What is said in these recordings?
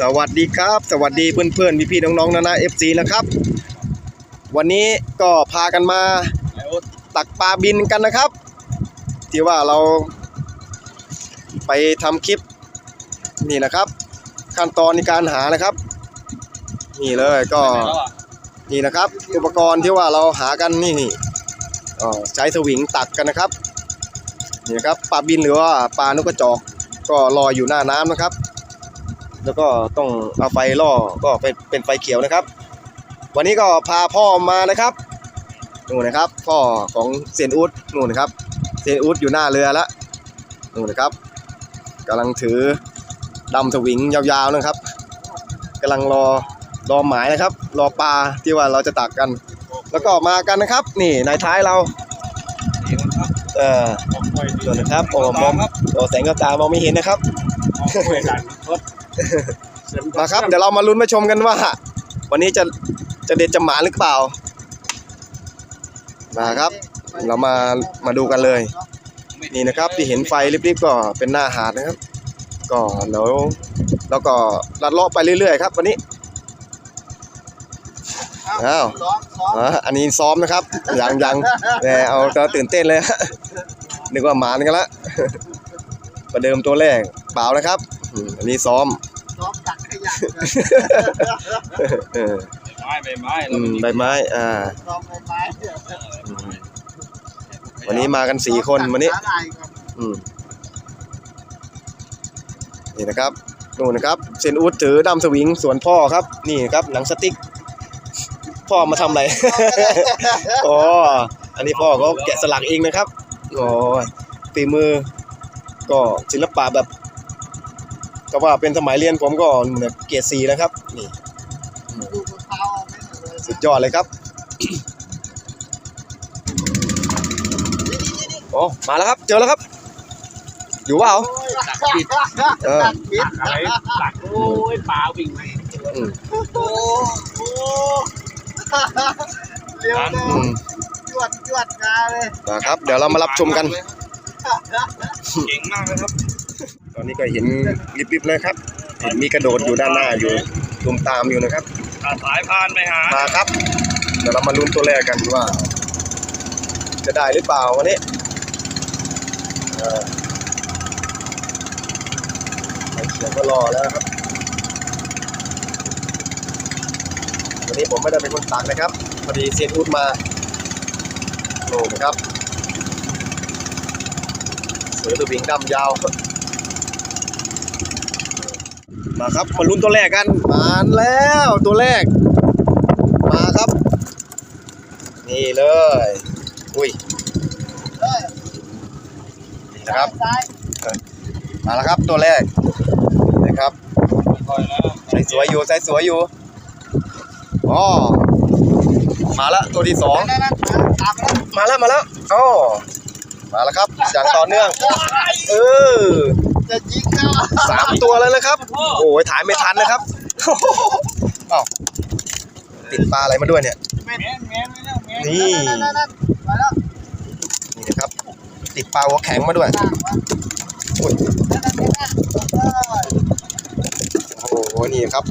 สวัสดีครับ สวัสดีเพื่อนๆพี่ๆน้องๆนานาเอฟซีนะครับ วันนี้ก็พากันมาตักปลาบินกันนะครับ ที่ว่าเราไปทำคลิปนี่นะครับ ขั้นตอนในการหานะครับ นี่เลยก็นี่นะครับ อุปกรณ์ที่ว่าเราหากันนี่นี่อ๋อใช้สวิงตักกันนะครับนี่นะครับปลาบินหรือว่าปลานกกระจอกก็ลอยอยู่หน้าน้ำนะครับ แล้วก็ต้องเอาไฟล่อก็เป็นเป็นไฟเขียวนะครับ วันนี้ก็พาพ่อมานะครับนู่นนะครับ พ่อของเซียนอุดนู่นนะครับเซียนอุดอยู่หน้าเรือแล้วนู่นนะครับกำลังถือดำสวิงยาวๆนะครับกำลังรอรอหมายนะครับ รอปลาที่ว่าเราจะตักกัน แล้วก็มากันนะครับ นี่นายท้ายเราเออส่วนนะครับโอ้มองโอ้แสงกระตามองไม่เห็นนะครับ มาครับเดี๋ยวเรามาลุ้นมาชมกันว่า วันนี้จะจะเด็ดจะหมาหรือเปล่า มาครับ เรามามาดูกันเลย นี่นะครับที่เห็นไฟริบๆก็เป็นหน้าหาดนะครับ ก็แล้วแล้วก็ลัดเลาะไปเรื่อยๆครับ วันนี้อ้าวอันนี้ซ้อมนะครับยังยังแเอาตื่นเต้นเลยนึกว่าหมากันละประเดิมตัวแรกเปล่านะครับ อันนี้ซ้อม ไม้ใบไม้อืมใบไม้อ่าซ้อมใบไม้อืมวันนี้มากันสี่คนวันนี้สาหร่ายก่อนอืมนี่นะครับนู่นนะครับเซนอูดถือดำสวิงสวนพ่อครับ นี่ครับ หนังสติ๊ก พ่อมาทำอะไร อ๋อ อันนี้พ่อก็แกะสลักเองนะครับโอ้ยฝีมือ ก็ศิลปะแบบ ก็ว่าเป็นสมัยเรียนผมก็เนี่ยเกียรติสีนะครับ นี่ดูมะพร้าวเอาไม่หมดเลยสุดยอดเลยครับ โอ้มาแล้วครับ เจอแล้วครับ อยู่เปล่าโอ้ยตักปิดเออตักปิดอะไรหลักโอ้ยปลาวิ่งไปอืมโอ้โหเร็วเลอืยมจวดจวดมาเลยมาครับ เดี๋ยวเรามารับชมกัน เก่งมากเลยครับ ตอนนี้ก็เห็นริบๆเลยครับเห็นมีกระโดดอยู่ด้านหน้าอยู่ตุมตามอยู่นะครับตัดสายพานไปหามาครับ เดี๋ยวเรามาลุ้นตัวแรกกันว่า จะได้หรือเปล่าวันนี้เออไฟเขียวก็รอแล้วครับ วันนี้ผมไม่ได้เป็นคนตักนะครับ พอดีเซียนอุดมาโน่นะครับเสือตัวบิงดำยาว มาครับมาลุ้นตัวแรกกันมาแล้วตัวแรก มาครับ นี่เลย อุ้ยนี่นะครับมาแล้วครับตัวแรกนะครับใส่สวยอยู่ใส่สวยอยู่อ๋อมาแล้วตัวที่สองมาแล้วมาแล้วมาแล้วอ๋อมาแล้วครับอย่างต่อเนื่อง เออ จะยิงแล้วสามตัวแล้วนะครับ โอ้ยถ่ายไม่ทันนะครับอ้าวติดปลาอะไรมาด้วยเนี่ยแม่นแม่นไม่แล้วแม่นนี่นั่นนั่นนั่นมาแล้วนี่นะครับ ติดปลาหัวแข็งมาด้วยต่างวะอุ้ยนั่นนั่นนั่นเออโอ้โห นี่ครับ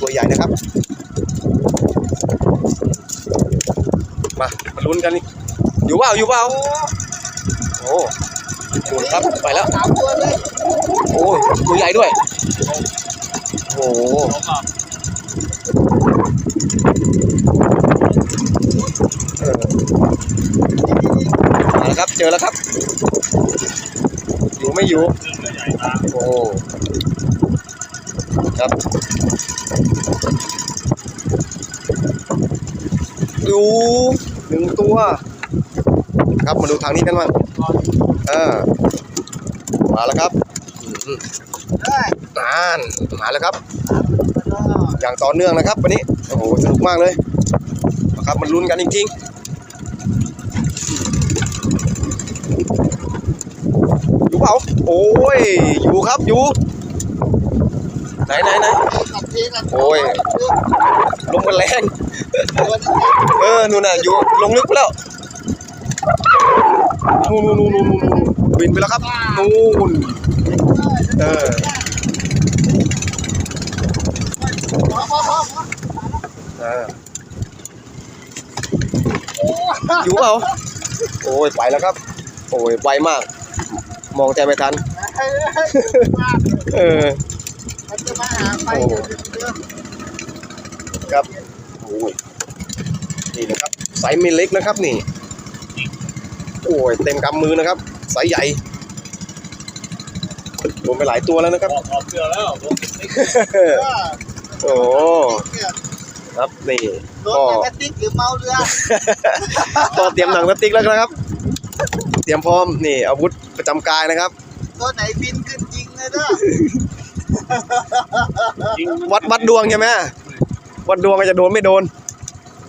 ตัวใหญ่นะครับ มา มาลุ้นกันนี่อยู่เปล่าอยู่เปล่าโอ้ โหครับไปแล้วสามตัวเลยโอ้ยตัวใหญ่ด้วยโอ้โหผมอะเออมาแล้วครับเจอแล้วครับ อยู่ไม่อยู่ใหญ่ตาโอ้โหครับดูหนึ่งตัว ครับมาดูทางนี้กันบ้างเออ มาแล้วครับอืมเฮ้ยนานมาแล้วครับมาแล้วอย่างต่อเนื่องนะครับวันนี้โอ้โหสนุกมากเลยนะครับมันลุ้นกันจริงๆอยู่เปล่าโอ้ยอยู่ครับอยู่ไหนไหนไหนกับทีกับโอ้ยลมมันแรงตัวนี้เออนู่นน่ะอยู่ลงลึกไปแล้วนู่นนู่นนู่นนู่นนู่น บินไปแล้วครับ นู่น เอออ่าอยู่เปล่าโอ้ยไปแล้วครับ โอ้ยไวมาก มองใจไม่ทัน เออมันจะมาหาไปครับโอ้ยนี่นะครับไซส์ม่เล็กนะครับนี่ โอ้ยเต็มกำมือนะครับ ไซส์ใหญ่รวมไปหลายตัวแล้วนะครับออกออกเสื้อแล้วผมติ๊กโอ้ครับนี่รถแกติ๊กหรือเมาเรือก็เตรียมหนังสติ๊กแล้วนะครับ เตรียมพร้อมนี่อาวุธประจำกายนะครับตัวไหนบินขึ้นจริงเลยเด้อจริงวัดวัดดวงใช่ไหมวัดดวงก็จะโดนไม่โดน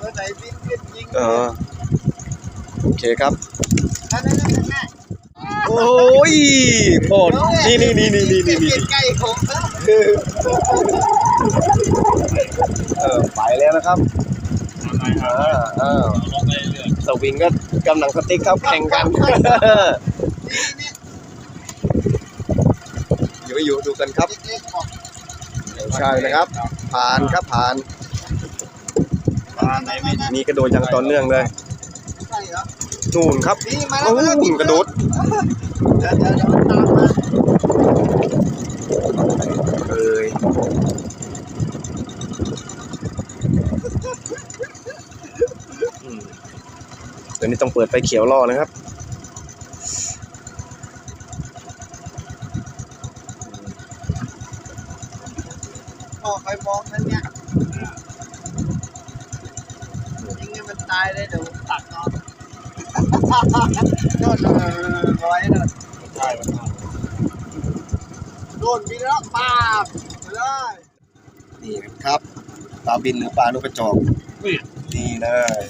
ตัวไหนบินขึ้นจริงเออโอเคครับนั่นนั่นนั่นนั่นโอ้ยโอ้นี่นี่นี่นี่นี่นี่นี่ใกล้ๆผมนะเออไปแล้วนะครับอะไรครัอ่าบอ่าลองไปเรื่อยสวิงก็กำลังสติ๊กครับแข่งกันอยู่ไม่อยู่ดูกันครับเล็กๆบอกใช่นะครับ ผ่านครับผ่านปลาไหนไม่มีกระโดดอย่างต่อเนื่องเลยใช่เหรอนู่นครับนี่มาโอ้แล้วยกระโดด เดี๋ยวเดี๋ยวเดี๋ยวตามมาเอ้ยอืมเดี๋ยวนี้ต้องเปิดไฟเขียวรอนะครับ พ่อไปมองนั่นเนี่ยยิงให้มันตายเลยเดี๋ยวผมตัดเนาะโดนร้อยนะ ใช่ครับ โดนบินแล้วป้าบไปเลย นี่ครับ ปลาบินหรือปลานกกระจอกนี่นี่เลย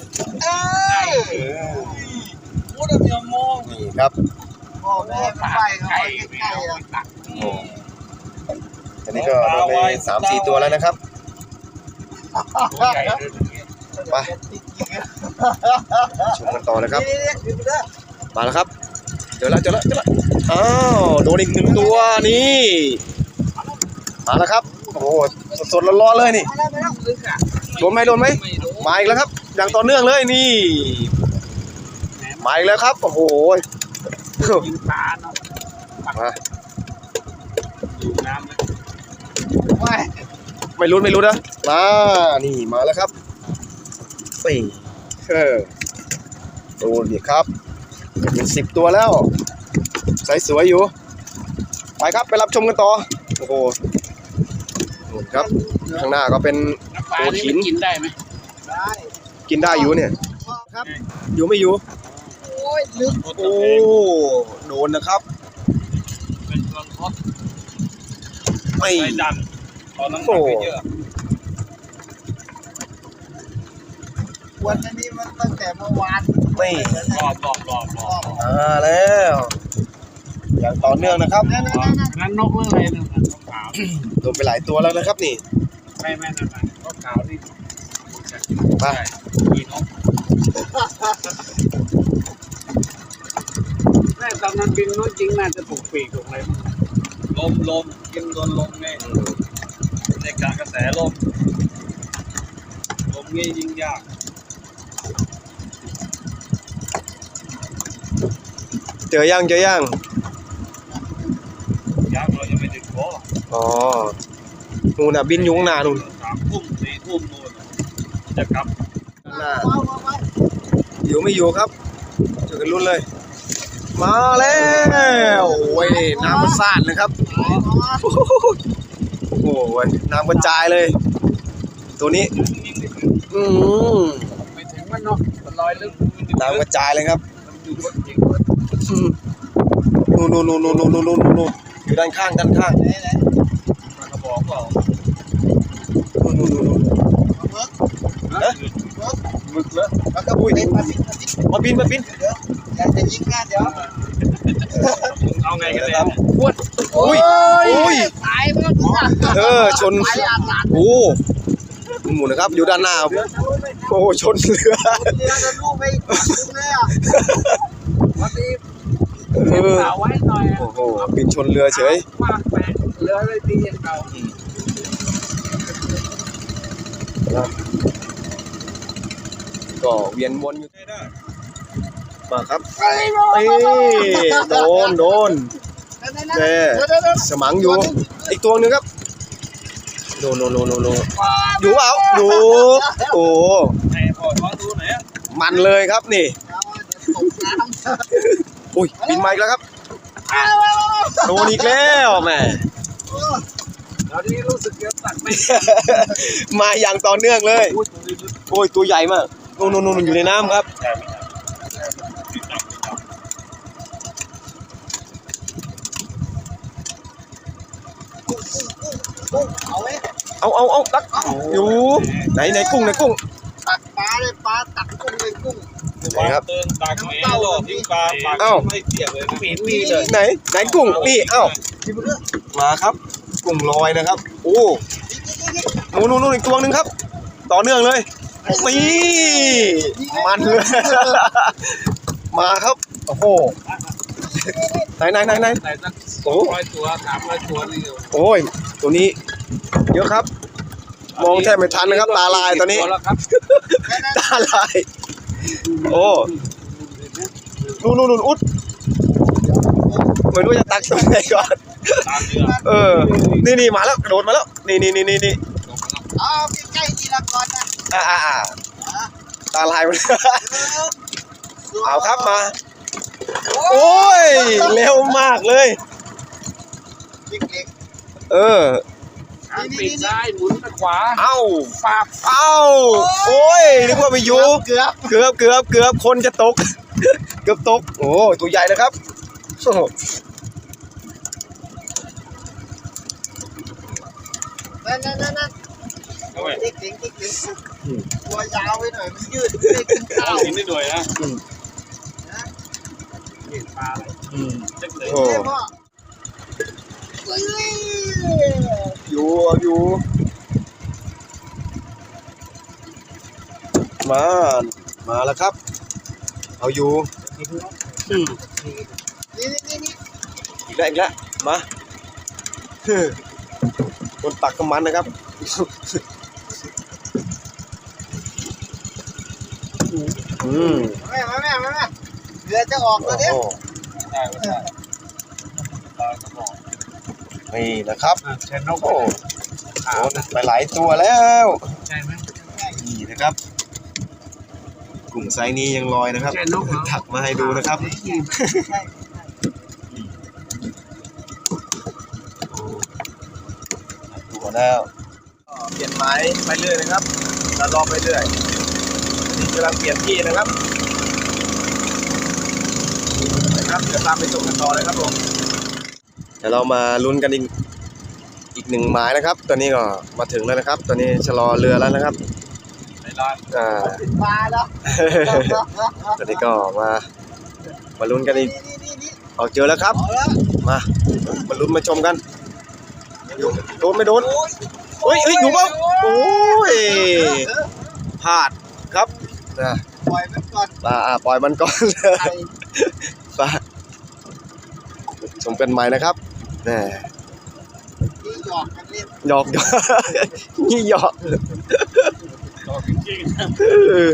เอ้ยเออพูดเดี๋ยวมองนี่ครับพ่อแม่ไปเขาไปใกล้ๆอะโอ้อันนี้ก็โดนไปสามสี่ตัวแล้วนะครับตัวใหญ่เลยไปชมกันต่อนะครับนี่นี่นี่เด้อมาแล้วครับเจอแล้วเจอแล้วเจอแล้วอ้าวโดนอีกหนึ่งตัวนี่มาแล้วครับโอ้โหสดๆร้อนๆเลยนี่มาแล้วมาแล้วลึกอะโดนไหมโดนไหมไม่รู้มาอีกแล้วครับ อย่างต่อเนื่องเลยนี่มาอีกแล้วครับโอ้โหยิงปลาเนาะมาอยู่น้ำเลยไม่ไม่รู้ไม่รู้นะมานี่มาแล้วครับสี่เออโดนดิครับเป็นสิบตัวแล้ว ใสสวยอยู่ ไปครับไปรับชมกันต่อ โอ้โห นู่นครับ ข้างหน้าก็เป็นน้ำปลานี่มันกินได้ไหมได้กินได้อยู่เนี่ย ครับ อยู่ไม่อยู่ โอ้ยลึกโอ้โดนนะครับเป็นเครื่องทอดไม่ไส้ดันตอนนั้นหนักไปเยอะวันนี้มันตั้งแต่เมื่อวานไม่รอบรอบรอบรอบมาแล้ว อย่างต่อเนื่องนะครับนั่นนั่นนั่นนั่นนั่นนกเรื่องอะไรนั่นน่ะนกขาวโดนไปหลายตัวแล้วนะครับนี่ไม่ไม่นั่นน่ะนกขาวนี่ไปมีนกแม่ตอนนั้นบินนกจริงน่าจะถูกปีกถูกอะไรมั้งลมลมกินโดนลมไงในกากระแสลมลมนี่ยิ่งยากเจอยังเจอยัง ยากเรายังไม่ถึงค ออ๋อนู่นน่ะบินอยุข้างหน้านู่นสามทุ่มสี่ทุ่มนู่นจะกลับข้างหน้าว้าวว้าวว้าวอยู่ไม่อยู่ครับเจอกันรุ่นเลย มาแล้วโอ้ยน้ำมันสาดเลยครับโอ้โหน้ำกระจายเลย ตัวนี้ อืมไม่ถึงมันเนาะมันลอยลึกน้ำกระจายเลยครับมันอยู่บนจริงอืมนู่นนู่นนู่นนู่นนู่นนู่นนู่นอยู่ด้านข้างด้านข้าง ไหนไหน มันก็บอกว่า นู่นนู่นนู่นนู่น มึกแล้วแล้วก็อุ้ยมาสิมาสิมาบินมาบินเดี๋ยวอยากจะยิงงานเดี๋ยวเอาไงกันเลยครับอุ้ยอุ้ยตายไปแล้วกูอะเออชนตายอาสาโอ้หมุนนะครับอยู่ด้านหน้าโอ้ชนเรือเรือจะลูกไปเลยอะวันนี้เออเอาไว้หน่อยโอ้โหบินชนเรือเฉยมากแปะเรือเลยตีอย่างเก่า ก็เวียนวนอยู่ได้ได้มาครับนี่โดนโดนแน่สมังอยู่ อีกตัวหนึงครับโดนโดนโดนโดนโดนอยู่เปล่าอยู่โอ้ไหนพอท้องดูไหนอะมันเลยครับนี่ตกน้ำอุ้ยบินมาอีกแล้วครับโดนอีกแล้วแหม่ แล้วทีนี้รู้สึกเดี๋ยวตักไม่มาอย่างต่อเนื่องเลย พูดตรงนี้ลึกโอ้ยตัวใหญ่มากนู่นนู่นนู่นอยู่ในน้ำครับใช่ไหมครับติดตับติดตับเอาไว้เอาเอาเอาตักอยู่ไหนไหนกุ้งไหนกุ้งตักปลาเลยปลาตักกุ้งเลยกุ้ง ไหนครับ เติมตักแหมหลอดทิ้งปลาปลาเอ้า ไม่เปียกเลยนะเห็นมีเลยไหนไหนกุ้งนี่เอ้าที่มันเรื่องมาครับ กุ้งลอยนะครับ โอ้นู่นนู่นนู่นอีกตัวหนึงครับ ต่อเนื่องเลยนี่มันเลย มาครับ โอ้โหไหนไหนไหนไหนใส่สักสองร้อยตัวสามร้อยตัวนี่โอ้ย ตัวนี้ เยอะครับ มองแทบไม่ทันนะครับ ตาลายตอนนี้แล้วครับตาลาย โอ้นู่นนู่นนู่นอุดไม่รู้จะตักตรงไหนก่อนตาม เออ นี่นี่มาแล้วกระโดดมาแล้ว นี่นี่นี่นี่นี่เอาใกล้ๆทีละก่อนนะอ่าอ่าอ่าตาลายหมดเอาครับมา โอ้ย เร็วมากเลยเออปีกซ้ายหมุนไปขวา เอ้าปาบเอ้า โอ้ย นึกว่าไม่อยู่เกือบ เกือบ เกือบ เกือบ คนจะตก เกือบตก โอ้ ตัวใหญ่นะครับโอ้โห นั่นนั่นนั่นนั่นเอาไว้เล็กเล็กเล็กเล็กตัวยาวไว้หน่อยมันยืดไม่ขึ้นเอาข้าวทิ้งได้ด้วยนะอืมเห็นปลาอะไรอืมเล็กเลยโอ้เรียกว่าเฮ้ยอยู่อยู่มามาแล้วครับ เอาอยู่อืมนี่นี่นี่นี่อีกแล้วอีกแล้วมาเฮ้อ คนตักก็มันนะครับอืมแม่แม่แม่แม่แม่เรือจะออกแล้วเนี่ยโอ้ใช่ไม่ใช่ปลากระบอกนี่นะครับอะแช่นกโอ้โหไปหลายตัวแล้วใช่ไหมนี่นะครับ กลุ่มไซส์นี้ยังลอยนะครับแช่นกเหรอถักมาให้ดูนะครับ ใช่ดูแล้วเปลี่ยนไม้ไปเรื่อยนะครับแล้วรอไปเรื่อยนี่กำลังเปลี่ยนที่นะครับนะครับเดี๋ยวตามไปส่งกันต่อเลยครับผมเดี๋ยวเรามาลุ้นกันอีกอีกหนึ่งหมายนะครับ ตอนนี้ก็มาถึงแล้วนะครับ ตอนนี้ชะลอเรือแล้วนะครับในร้านอ่าติดปลาแล้วตอนนี้ก็มามาลุ้นกันอีกนี่นี่นี่เอาเจอแล้วครับเอาละมามาลุ้นมาชมกันอยู่ โดนไม่โดนเฮ้ยเฮ้ยอยู่เปล่าโอ้ยพลาดครับนะปล่อยมันก่อนปลาอ่าปล่อยมันก่อนไอ้ปลาชมกันใหม่นะครับแหมที่หยอกกันเล่นหยอกหยอกนี่หยอกต่อจริงๆนะเออ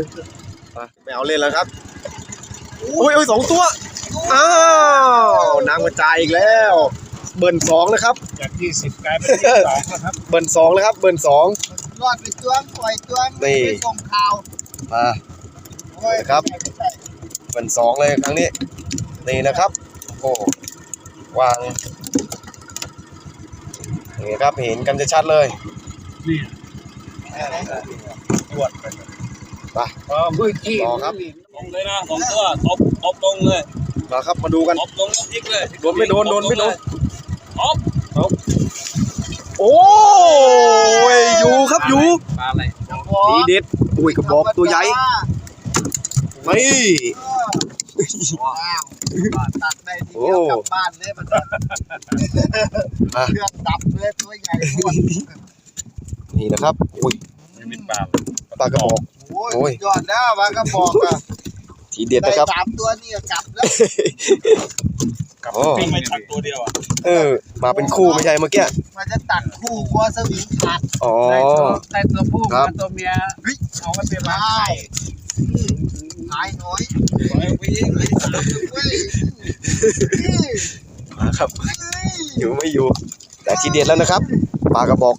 มาไม่เอาเล่นแล้วครับอุ้ยอุ้ยสองตัว อ้าว น้ำกระจายอีกแล้ว เบิร์นสองนะครับ จากยี่สิบกลายเป็นยี่สิบสองนะครับ เบิร์นสองนะครับ เบิร์นสองรอดไปจ้วงปล่อยจ้วงนี่ไปส่งข่าวมาโอ้ยครับเป็นสองเลยครั้งนี้ นี่นะครับ โอ้วาง นี่ครับเห็นกันจะชัดเลย นี่ตรวจไปพอมือจี้ต่อครับตรงเลยนะสองตัวตบตบตรงเลยมาครับมาดูกันตบตรงพลิกเลยโดนไม่โดนโดนไม่โดน ตบโอ้ยอยู่ครับอยู่ปลาอะไรดีเด็ดอุ้ยกระบอกตัวใหญ่นี่ว้าวตัดได้ทีโอ้เดียวกลับบ้านเลยมันมาเครื่องดับเลยตัวใหญ่หมดนี่นะครับอุ้ยไม่เป็นปลาปลากระบอกโอ้ยโอ้ยสุดยอดแล้ววางกระบอกอะทีเด็ดได้นะครับสามตัวนี่ก็กลับแล้ว กับโอ้ ปิ้งไม่ตักตัวเดียวอะเออ มาเป็นคู่ไม่ใช่เมื่อกี้ มันจะตัดคู่กลัวสวิงขาดอ๋อ ได้ตัวได้ตัวผู้ครัมาบ ตัวเมียเฮ้ยเอาไว้เป็นไมร้าน่ตายน้อยปล่อยไปเองเลยเว้ยมาครับ อยู่ไม่อยู่ แต่ทีเด็ดแล้วนะครับ ปลากระบอก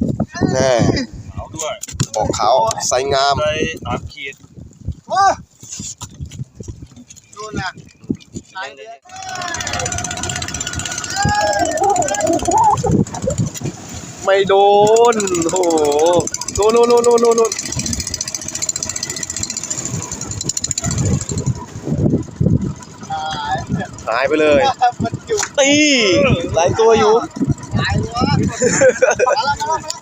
แน่เอาด้วยบอกขาวใสงาม ไปสามขีดโอ้ดูนะ ตายเลยไม่โดน โอ้โหโน่นโน่นโน่นโน่นโน่นโน่นตายหายไปเลยมันจุกตีหลายตัวอยู่ตายวะมาแล้วมาแล้ว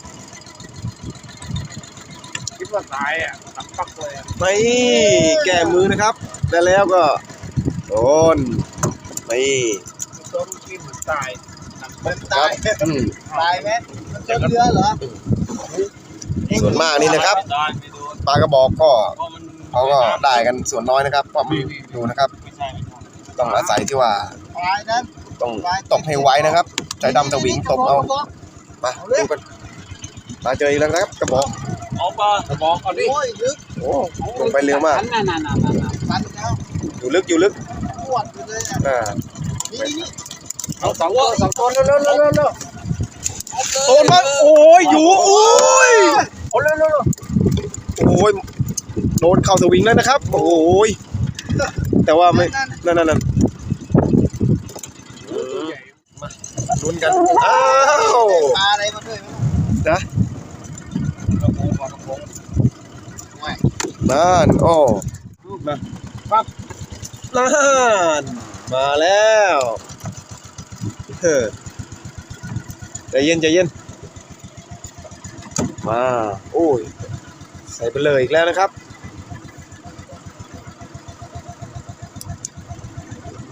คิดว่าตายอะตักปักเลยอะไม่แก้มือนะครับ ได้แล้วก็ โดนไม่ตัวเมื่อกี้เหมือนตายมันตายอืมตายไหมมันจะเรือเหรอส่วนมากนี่นะครับตายไม่โดนปลากระบอกก็เพราะมันเขาก็ได้กันส่วนน้อยนะครับเพราะมันดูนะครับไม่ใช่ไม่ใช่ต้องอาศัยที่ว่าตายนั้นต้องตบให้ไวนะครับใช้ดำสวิงตบเอามาดูกันมาเจออีกแล้วนะครับกระบอกเอาปลากระบอกก่อนดิโอ้ยลึกโอ้ลงไปเร็วมากนั่นนั่นนั่นนั่นตันแล้วอยู่ลึกอยู่ลึกป วดไปเลยอะอ่านี่นี่เอาสองตัวสองตัวเร็วเร็วเร็วเร็วเร็วโดนมั้งโอ้ยอยู่โอ้ยเอาเร็วเร็วเร็วโอ้ยโดนเข้าสวิงแล้วนะครับ โอ้ยแต่ว่าไม่นั่นนั่นนั่นลุ้นกันอ้าวปลาอะไรมาด้วยนะกระโปรงปลากระโปรงนั่นโอ้มาปั๊บ นั่นมาแล้วเฮ้อใจเย็นใจเย็น มา โอ้ย ใส่ไปเลยอีกแล้วนะครับ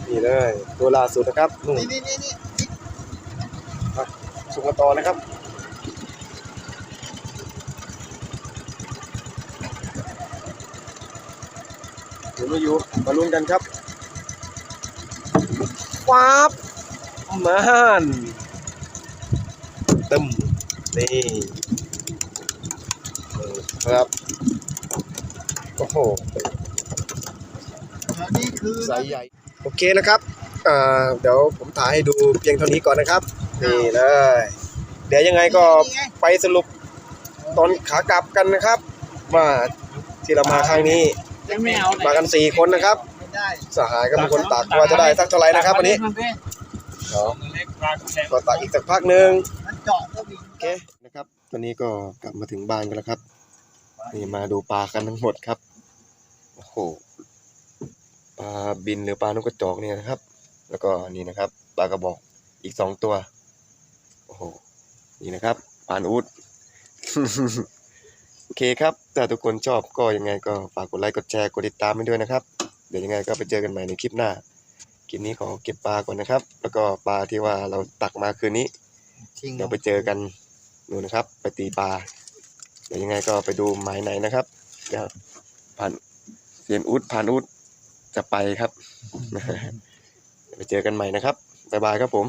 นี่เลย ตัวล่าสุดนะครับนู่นนี่นี่นี่นี่สุกมาต่อนะครับ ไม่อยู่มาลุ้นกันครับป๊าบมานตึมนี่ครับโอ้โหนี่คือไซส์ใหญ่โอเคนะครับอ่าเดี๋ยวผมถ่ายให้ดูเพียงเท่านี้ก่อนนะครับนี่เลยเดี๋ยวยังไงก็ไปสรุปตอนขากลับกันนะครับ ว่าที่เรามาครั้งนี้ยัง ไม่เอามากันสี่คนนะครับไม่ได้สหายก็เป็นคนตักว่าจะได้สักเท่าไหร่นะครับวันนี้เนาะเนาะเล็กปลาแข็งก็ตักอีกสักพักหนึ่งมันเจาะก็มีโอเคนะครับตอนนี้ก็กลับมาถึงบ้านกันแล้วครับนี่มาดูปลากันทั้งหมดครับโอ้โหปลาบินหรือปลานกกระจอกเนี่ยนะครับ แล้วก็นี่นะครับปลากระบอกอีกสองตัวโอ้โหนี่นะครับปลานอุด โอเคครับ ถ้าทุกคนชอบก็ยังไงก็ฝากกดไลค์กดแชร์กดติดตามไปด้วยนะครับ เดี๋ยวยังไงก็ไปเจอกันใหม่ในคลิปหน้า คลิปนี้ขอเก็บปลาก่อนนะครับ แล้วก็ปลาที่ว่าเราตักมาคืนนี้ เดี๋ยวไปเจอกันนู่นนะครับ ไปตีปลา เดี๋ยวยังไงก็ไปดูหมายไหนนะครับเดี๋ยวผ่านเสียนอุดผ่านอุดจะไปครับ ไปเจอกันใหม่นะครับบ๊ายบายครับผม